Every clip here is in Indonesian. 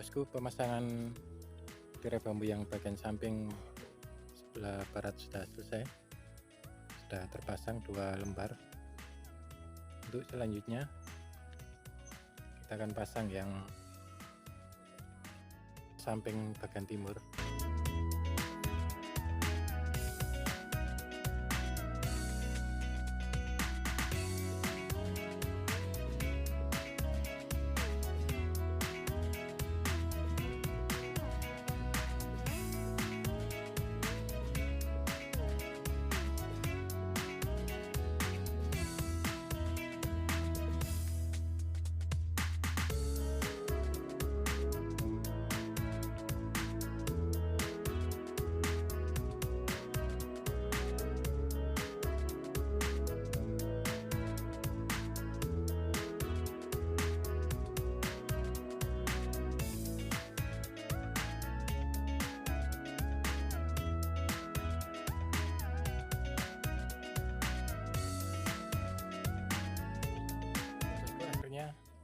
Bosku pemasangan tirai bambu yang bagian samping sebelah barat sudah selesai. Sudah terpasang dua lembar. Untuk selanjutnya kita akan pasang yang samping bagian timur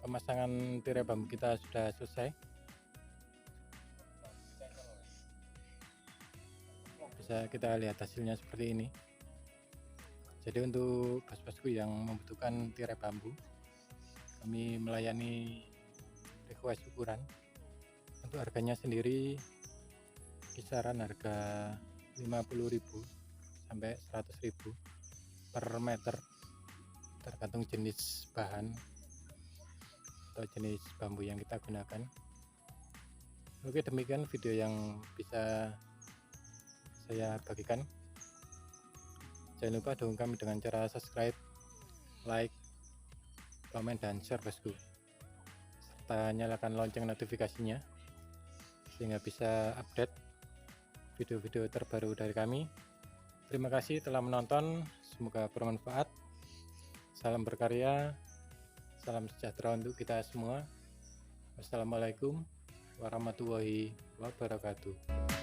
pemasangan tirai bambu kita sudah selesai. Bisa kita lihat hasilnya seperti ini. Jadi untuk bos-bosku yang membutuhkan tirai bambu kami melayani request ukuran. Untuk harganya sendiri kisaran harga 50.000 sampai 100.000 per meter tergantung jenis bahan atau jenis bambu yang kita gunakan. Oke demikian video yang bisa saya bagikan. Jangan lupa dukung kami dengan cara subscribe like komen dan share bosku. Serta nyalakan lonceng notifikasinya sehingga bisa update video-video terbaru dari kami. Terima kasih telah menonton. Semoga bermanfaat. Salam berkarya, salam sejahtera untuk kita semua. Wassalamualaikum warahmatullahi wabarakatuh.